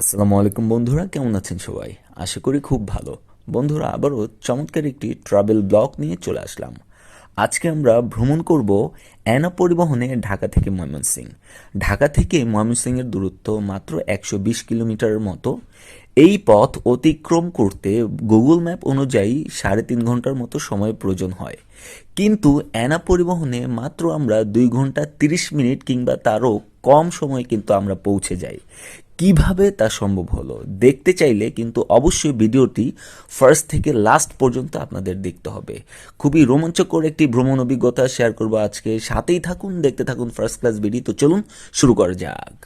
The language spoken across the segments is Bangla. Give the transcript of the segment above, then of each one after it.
আসসালামু আলাইকুম বন্ধুরা, কেমন আছেন সবাই? আশা করি খুব ভালো। বন্ধুরা, আবারও চমৎকার একটি ট্রাভেল ব্লগ নিয়ে চলে আসলাম। আজকে আমরা ভ্রমণ করব অ্যানা পরিবহনে ঢাকা থেকে ময়মনসিং ঢাকা থেকে ময়মনসিংয়ের দূরত্ব মাত্র একশো বিশ কিলোমিটারের মতো। এই পথ অতিক্রম করতে গুগল ম্যাপ অনুযায়ী সাড়ে তিন ঘণ্টার মতো সময় প্রয়োজন হয়। কিন্তু অ্যানা পরিবহনে মাত্র আমরা দুই ঘণ্টা তিরিশ মিনিট কিংবা তারও কম সময় কিন্তু আমরা পৌঁছে যাই। কীভাবে তা সম্ভব হলো? দেখতে চাইলে কিন্তু অবশ্যই ভিডিওটি ফার্স্ট থেকে লাস্ট পর্যন্ত আপনাদের দেখতে হবে। খুবই রোমাঞ্চকর একটি ভ্রমণ অভিজ্ঞতা শেয়ার করব আজকে। সাথেই থাকুন, দেখতে থাকুন ফার্স্ট ক্লাস ভিডিও তো চলুন শুরু করা যাক।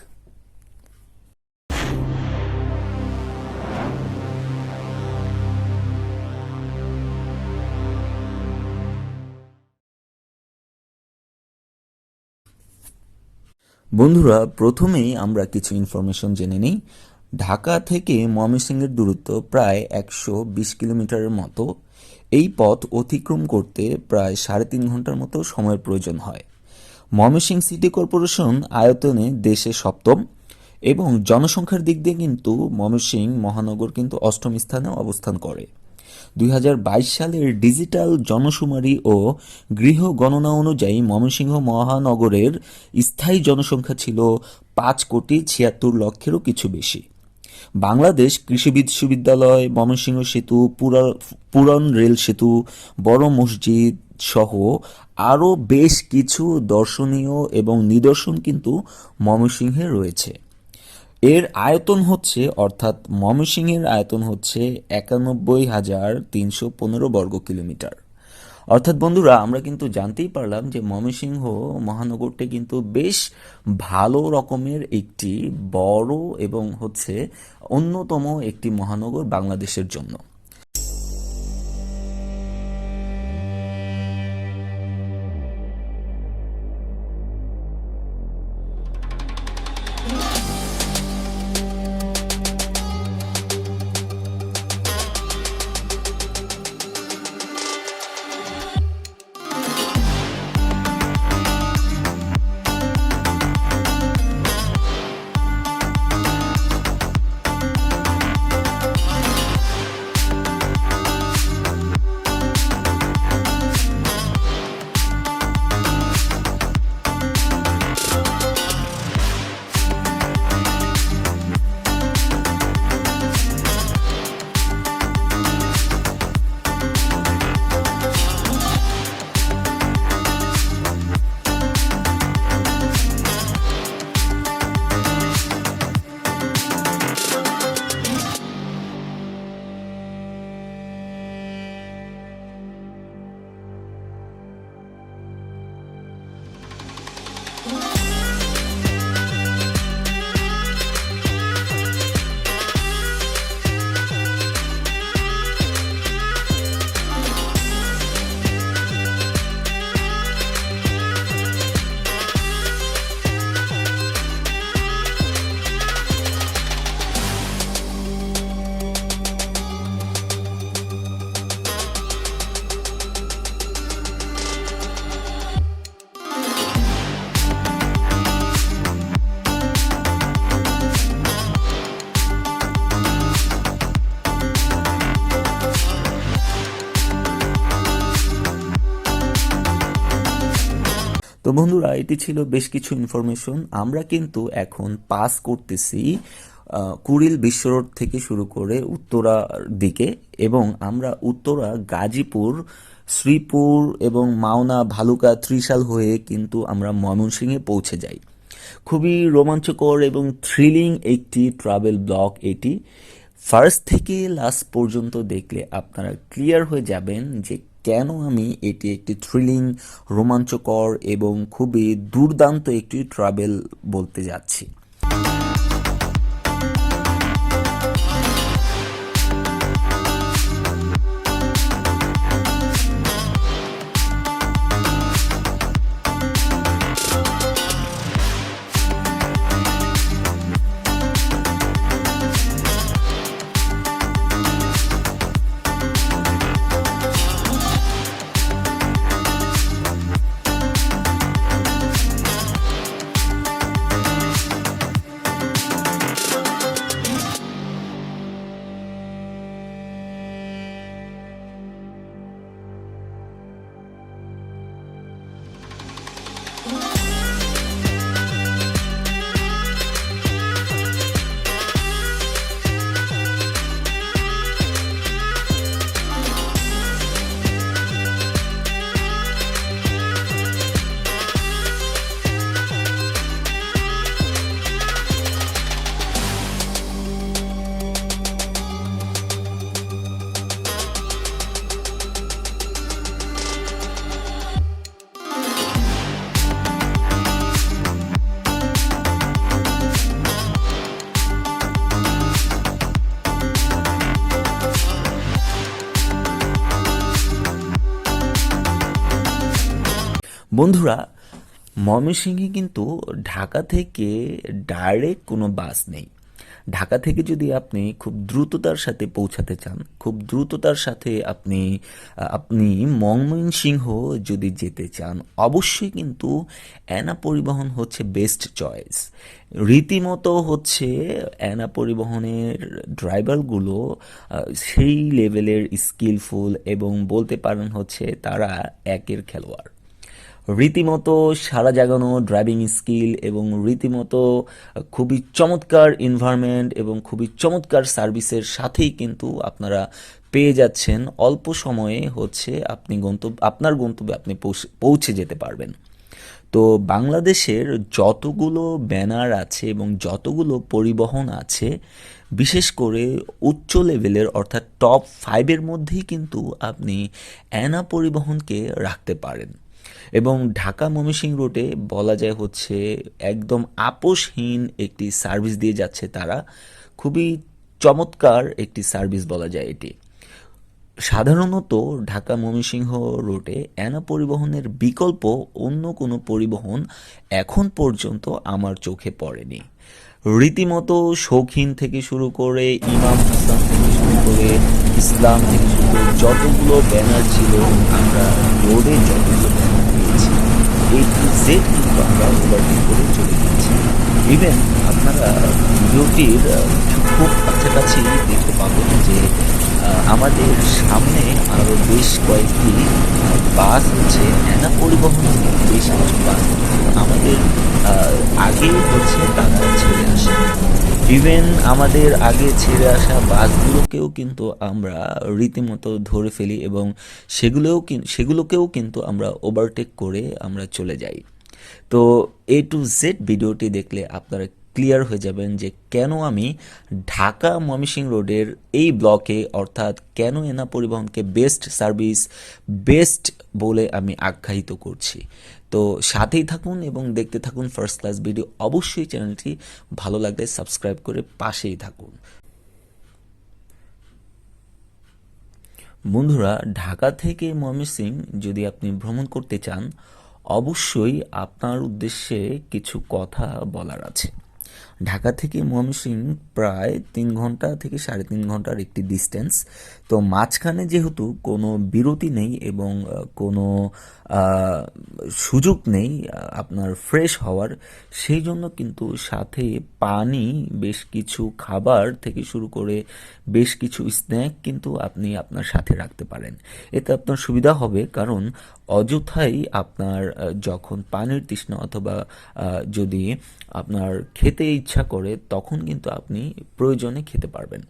বন্ধুরা, প্রথমেই আমরা কিছু ইনফরমেশন জেনে নিই। ঢাকা থেকে ময়মনসিংহের দূরত্ব প্রায় একশো বিশ কিলোমিটারের মতো। এই পথ অতিক্রম করতে প্রায় সাড়ে তিন ঘণ্টার মতো সময়ের প্রয়োজন হয়। ময়মনসিংহ সিটি কর্পোরেশন আয়তনে দেশে সপ্তম এবং জনসংখ্যার দিক দিয়ে কিন্তু ময়মনসিংহ মহানগর কিন্তু অষ্টম স্থানে অবস্থান করে। দুই হাজার বাইশ সালের ডিজিটাল জনশুমারি ও গৃহ গণনা অনুযায়ী ময়মনসিংহ মহানগরের স্থায়ী জনসংখ্যা ছিল পাঁচ কোটি ছিয়াত্তর লক্ষেরও কিছু বেশি। বাংলাদেশ কৃষি বিশ্ববিদ্যালয় ময়মনসিংহ সেতু, পুরা- পুরন রেল সেতু, বড় মসজিদ সহ আরও বেশ কিছু দর্শনীয় এবং নিদর্শন কিন্তু ময়মনসিংহে রয়েছে। এর আয়তন হচ্ছে, অর্থাৎ ময়মনসিংহের আয়তন হচ্ছে একানব্বই হাজার তিনশো পনেরো বর্গ কিলোমিটার। অর্থাৎ বন্ধুরা, আমরা কিন্তু জানতেই পারলাম যে ময়মনসিংহ মহানগরটি কিন্তু বেশ ভালো রকমের একটি বড় এবং হচ্ছে অন্যতম একটি মহানগর বাংলাদেশের জন্য। বন্ধুরা, এটি ছিল বেশ কিছু ইনফরমেশন আমরা কিন্তু এখন পাস করতেছি কুড়িল বিশ্ব রোড থেকে শুরু করে উত্তরা দিকে এবং আমরা উত্তরা, গাজীপুর, শ্রীপুর এবং মাওনা, ভালুকা, ত্রিশাল হয়ে কিন্তু আমরা ময়মনসিংহে পৌঁছে যাই। খুবই রোমাঞ্চকর এবং থ্রিলিং একটি ট্রাভেল ব্লগ এটি। ফার্স্ট থেকে লাস্ট পর্যন্ত দেখলে আপনারা ক্লিয়ার হয়ে যাবেন যে কেন আমি এটি একটি থ্রিলিং রোমাঞ্চকর এবং খুবই দুর্দান্ত একটি ট্রাভেল বলতে যাচ্ছি? বন্ধুরা, ময়মনসিংহে কিন্তু ঢাকা থেকে ডাইরেক্ট কোনো বাস নেই। ঢাকা থেকে যদি আপনি খুব দ্রুততার সাথে পৌঁছাতে চান, খুব দ্রুততার সাথে আপনি আপনি ময়মনসিংহ যদি যেতে চান, অবশ্যই কিন্তু অ্যানা পরিবহন হচ্ছে বেস্ট চয়েস রীতিমতো হচ্ছে অ্যানা পরিবহনের ড্রাইভারগুলো সেই লেভেলের স্কিলফুল এবং বলতে পারেন হচ্ছে তারা একের খেলোয়াড়। রীতিমতো সারা জাগানো ড্রাইভিং স্কিল এবং রীতিমতো খুবই চমৎকার এনভায়রনমেন্ট এবং খুবই চমৎকার সার্ভিসের সাথেই কিন্তু আপনারা পেয়ে যাচ্ছেন। অল্প সময়ে হচ্ছে আপনি গন্তব্য, আপনার গন্তব্যে আপনি পৌঁছে যেতে পারবেন। তো বাংলাদেশের যতগুলো ব্যানার আছে এবং যতগুলো পরিবহন আছে, বিশেষ করে উচ্চ লেভেলের অর্থাৎ টপ ফাইভের মধ্যেই কিন্তু আপনি অ্যানা পরিবহনকে রাখতে পারেন। এবং ঢাকা ময়মনসিং রুটে বলা যায় হচ্ছে একদম আপোষহীন একটি সার্ভিস দিয়ে যাচ্ছে তারা। খুবই চমৎকার একটি সার্ভিস বলা যায় এটি। সাধারণত ঢাকা ময়মনসিংহ রুটে অ্যানা পরিবহনের বিকল্প অন্য কোনো পরিবহন এখন পর্যন্ত আমার চোখে পড়েনি। রীতিমতো শৌখিন থেকে শুরু করে ইমাম হাসান থেকে করে ইসলাম থেকে শুরু যতগুলো ব্যানার ছিল, আমরা রোডে যতগুলো ব্যানার পেয়েছি এই টু জেড কিন্তু আমরা ওভারটেক করে চলে গিয়েছি ইভেন আপনারা ভিডিওটির খুব কাছাকাছি দেখতে পাবেন যে আমাদের সামনে আরও বেশ কয়েকটি বাস হচ্ছে অ্যানা পরিবহন বেশ কিছু বাস। আমাদের আগে হচ্ছে তারা ইভেন আমাদের আগে ছেড়ে আসা বাসগুলোকেও কিন্তু আমরা রীতিমতো ধরে ফেলি এবং সেগুলোও সেগুলোকেও কিন্তু আমরা ওভারটেক করে আমরা চলে যাই। তো এ টু জেড ভিডিওটি দেখলে আপনারা ক্লিয়ার হয়ে যাবেন যে কেন আমি ঢাকা ময়মনসিংহ রোডের এই ব্লকে, অর্থাৎ কেন এনা পরিবহনকে বেস্ট সার্ভিস বেস্ট বলে আমি আখ্যায়িত করছি। তো সাথেই থাকুন এবং দেখতে থাকুন ফার্স্ট ক্লাস ভিডিও অবশ্যই চ্যানেলটি ভালো লাগলে সাবস্ক্রাইব করে পাশেই থাকুন। বন্ধুরা, ঢাকা থেকে ময়মনসিং যদি আপনি ভ্রমণ করতে চান, অবশ্যই আপনার উদ্দেশ্যে কিছু কথা বলার আছে। ঢাকা থেকে ময়মনসিং প্রায় তিন ঘণ্টা থেকে সাড়ে তিন ঘণ্টার একটি ডিস্টেন্স তো মাঝখানে যেহেতু কোনো বিরতি নেই এবং কোনো সুযোগ নেই আপনার ফ্রেশ হওয়ার, সেই জন্য কিন্তু সাথে পানি, বেশ কিছু খাবার থেকে শুরু করে বেশ কিছু স্ন্যাক কিন্তু আপনি আপনার সাথে রাখতে পারেন। এতে আপনার সুবিধা হবে কারণ অযথাই আপনার যখন পানির তৃষ্ণা অথবা যদি আপনার খেতে ইচ্ছা করে তখন কিন্তু আপনি প্রয়োজনে খেতে পারবেন।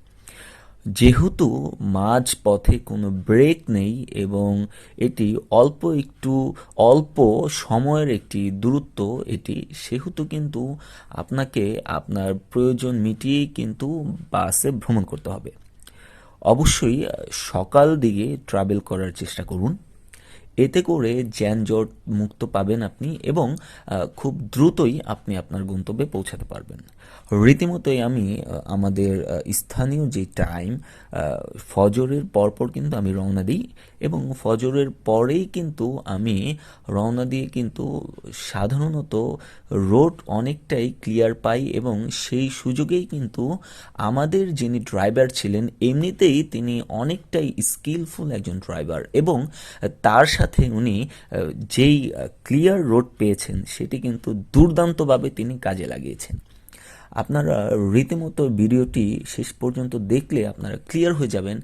যেহেতু মাঝ পথে কোনো ব্রেক নেই এবং এটি অল্প একটু, অল্প সময়ের একটি দূরত্ব এটি, সেহেতু কিন্তু আপনাকে আপনার প্রয়োজন মিটিয়েই কিন্তু বাসে ভ্রমণ করতে হবে। অবশ্যই সকাল দিকে ট্রাভেল করার চেষ্টা করুন। এতে করে যানজট মুক্ত পাবেন আপনি এবং খুব দ্রুতই আপনি আপনার গন্তব্যে পৌঁছাতে পারবেন। রীতিমতোই আমি আমাদের স্থানীয় যে টাইম ফজরের পরপর কিন্তু আমি রওনা দিই এবং ফজরের পরেই কিন্তু আমি রওনা দিয়ে কিন্তু সাধারণত রোড অনেকটাই ক্লিয়ার পাই এবং সেই সুযোগেই কিন্তু আমাদের যিনি ড্রাইভার ছিলেন, এমনিতেই তিনি অনেকটাই স্কিলফুল একজন ড্রাইভার এবং তার সাথে উনি যেই ক্লিয়ার রোড পেয়েছেন সেটি কিন্তু দুর্দান্তভাবে তিনি কাজে লাগিয়েছেন। আপনারা রীতিমতো ভিডিওটি শেষ পর্যন্ত দেখলে আপনারা ক্লিয়ার হয়ে যাবেন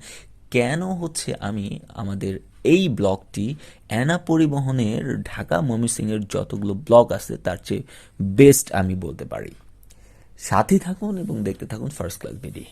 কেন হচ্ছে আমি আমাদের এই ব্লগটি অ্যানা পরিবহনের ঢাকা ময়মনসিংহের যতগুলো ব্লগ আছে তার চেয়ে বেস্ট আমি বলতে পারি। সাথে থাকুন এবং দেখতে থাকুন ফার্স্ট ক্লাস ভিডিও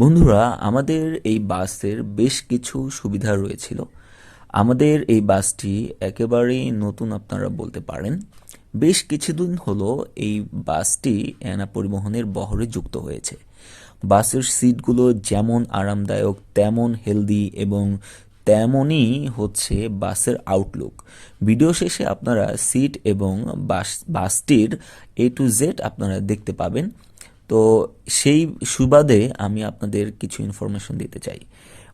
বন্ধুরা, আমাদের এই বাসের বেশ কিছু সুবিধা রয়েছিল। আমাদের এই বাসটি একেবারেই নতুন আপনারা বলতে পারেন। বেশ কিছুদিন হলো এই বাসটি এনা পরিবহনের বহরে যুক্ত হয়েছে। বাসের সিটগুলো যেমন আরামদায়ক, তেমন হেলদি এবং তেমনই হচ্ছে বাসের আউটলুক ভিডিও শেষে আপনারা সিট এবং বাস, বাসটির এ টু জেড আপনারা দেখতে পাবেন। তো সেই সুবাদে আমি আপনাদের কিছু ইনফরমেশন দিতে চাই।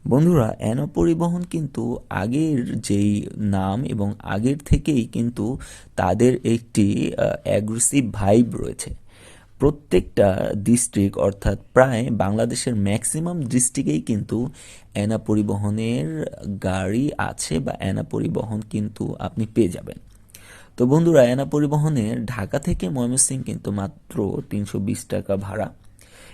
বন্ধুরা অ্যানো পরিবহন কিন্তু আগের যেই নাম এবং আগের থেকেই কিন্তু তাদের একটি অ্যাগ্রেসিভ ভাইব রয়েছে। প্রত্যেকটা ডিস্ট্রিক্ট অর্থাৎ প্রায় বাংলাদেশের ম্যাক্সিমাম ডিস্ট্রিক্টেই কিন্তু অ্যানা পরিবহনের গাড়ি আছে বা অ্যানা পরিবহন কিন্তু আপনি পেয়ে যাবেন। তো বন্ধুরা অ্যানা পরিবহনের ঢাকা থেকে ময়মনসিং কিন্তু মাত্র তিনশো বিশ টাকা ভাড়া।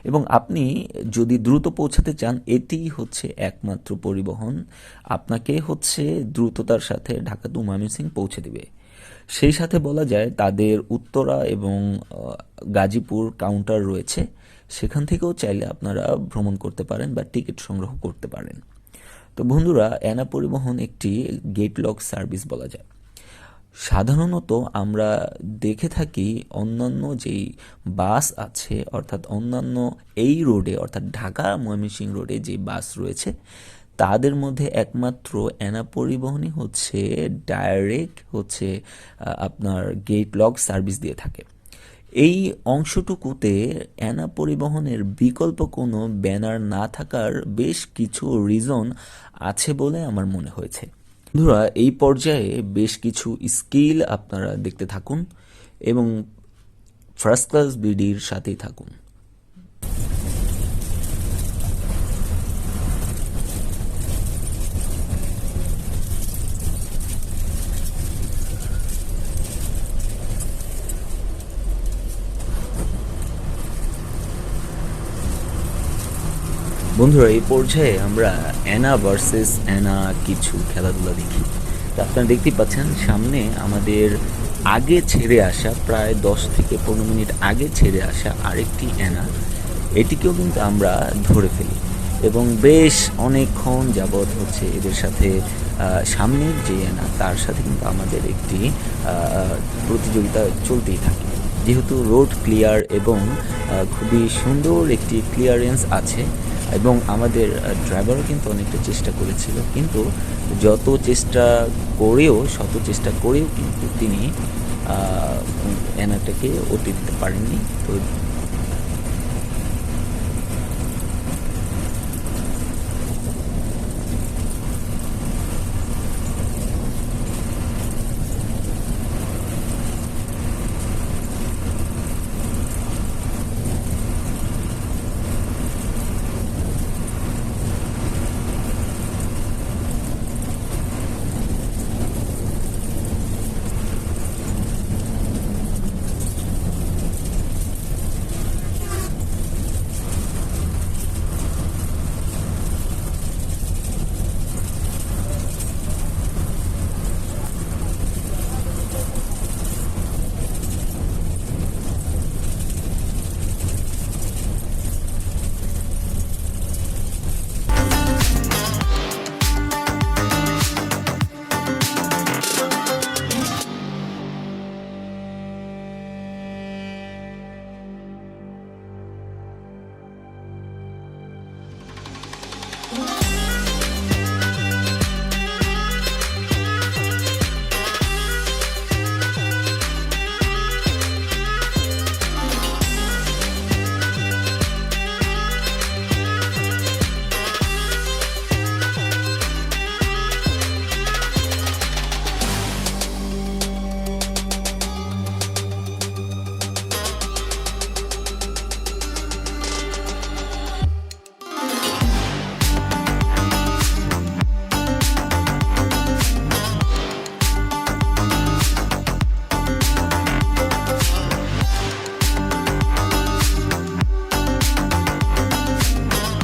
এবং আপনি যদি দ্রুত পৌঁছাতে চান, এটি হচ্ছে একমাত্র পরিবহন। আপনাকে হচ্ছে দ্রুততার সাথে ঢাকা টু ময়মনসিং পৌঁছে দিবে। সেই সাথে বলা যায়, তাদের উত্তরা এবং গাজীপুর কাউন্টার রয়েছে। সেখান থেকেও চাইলে আপনারা ভ্রমণ করতে পারেন বা টিকিট সংগ্রহ করতে পারেন। তো বন্ধুরা অ্যানা পরিবহন একটি গেট লক সার্ভিস বলা যায়। সাধারণত আমরা দেখে থাকি অন্যান্য যেই বাস আছে, অর্থাৎ অন্যান্য এই রোডে, অর্থাৎ ঢাকা ময়মনসিংহ রোডে যে বাস রয়েছে, তাদের মধ্যে একমাত্র অ্যানা পরিবহনই হচ্ছে ডাইরেক্ট হচ্ছে আপনার গেট লক সার্ভিস দিয়ে থাকে। এই অংশটুকুতে অ্যানা পরিবহনের বিকল্প কোনো ব্যানার না থাকার বেশ কিছু রিজন আছে বলে আমার মনে হয়েছে। বন্ধুরা, এই পর্যায়ে বেশ কিছু স্কিল আপনারা দেখতে থাকুন এবং ফার্স্ট ক্লাস বিডির সাথেই থাকুন। বন্ধুরা, এই পর্যায়ে আমরা অ্যানা ভার্সেস অ্যানা কিছু খেলাধুলা দেখি। তো আপনারা দেখতেই পাচ্ছেন, সামনে আমাদের আগে ছেড়ে আসা, প্রায় দশ থেকে পনেরো মিনিট আগে ছেড়ে আসা আরেকটি অ্যানা। এটিকেও কিন্তু আমরা ধরে ফেলি। এবং বেশ অনেকক্ষণ যাবৎ হচ্ছে এদের সাথে সামনের যে অ্যানা, তার সাথে কিন্তু আমাদের একটি প্রতিযোগিতা চলতেই থাকে। যেহেতু রোড ক্লিয়ার এবং খুবই সুন্দর একটি ক্লিয়ারেন্স আছে এবং আমাদের ড্রাইভারও কিন্তু অনেকটা চেষ্টা করেছিল। কিন্তু যত চেষ্টা করেও, শত চেষ্টা করেও কিন্তু তিনি এনাটাকে অতি দিতে পারেননি। তো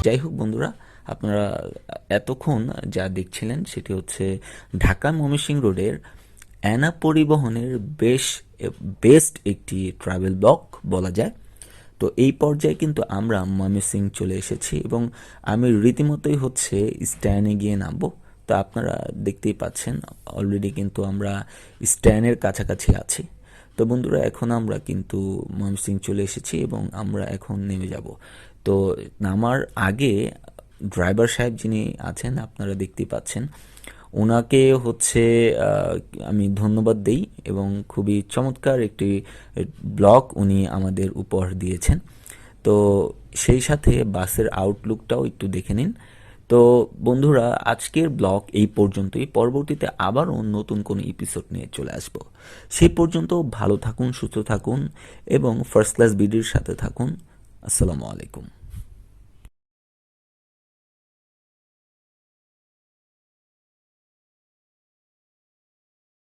যাই হোক বন্ধুরা, আপনারা এতক্ষণ যা দেখছিলেন সেটি হচ্ছে ঢাকা ময়মনসিংহ রোডের অ্যানা পরিবহনের বেশ, বেস্ট একটি ট্রাভেল ব্লক বলা যায়। তো এই পর্যায়ে কিন্তু আমরা ময়মনসিং চলে এসেছি এবং আমি রীতিমতোই হচ্ছে স্ট্যান্ডে গিয়ে নামবো। তো আপনারা দেখতেই পাচ্ছেন অলরেডি কিন্তু আমরা স্ট্যান্ডের কাছাকাছি আছি। তো বন্ধুরা, এখন আমরা কিন্তু ময়মনসিং চলে এসেছি এবং আমরা এখন নেমে যাব। তো নামার আগে ড্রাইভার সাহেব যিনি আছেন, আপনারা দেখতে পাচ্ছেন ওনাকে হচ্ছে আমি ধন্যবাদ দেই এবং খুবই চমৎকার একটি ব্লগ উনি আমাদের উপহার দিয়েছেন। তো সেই সাথে বাসের আউটলুকটাও একটু দেখে নিন। তো বন্ধুরা, আজকের ব্লগ এই পর্যন্তই। পরবর্তীতে আবারও নতুন কোনো এপিসোড নিয়ে চলে আসব। সেই পর্যন্ত ভালো থাকুন, সুস্থ থাকুন এবং ফার্স্ট ক্লাস বিডির সাথে থাকুন। আসসালামু আলাইকুম।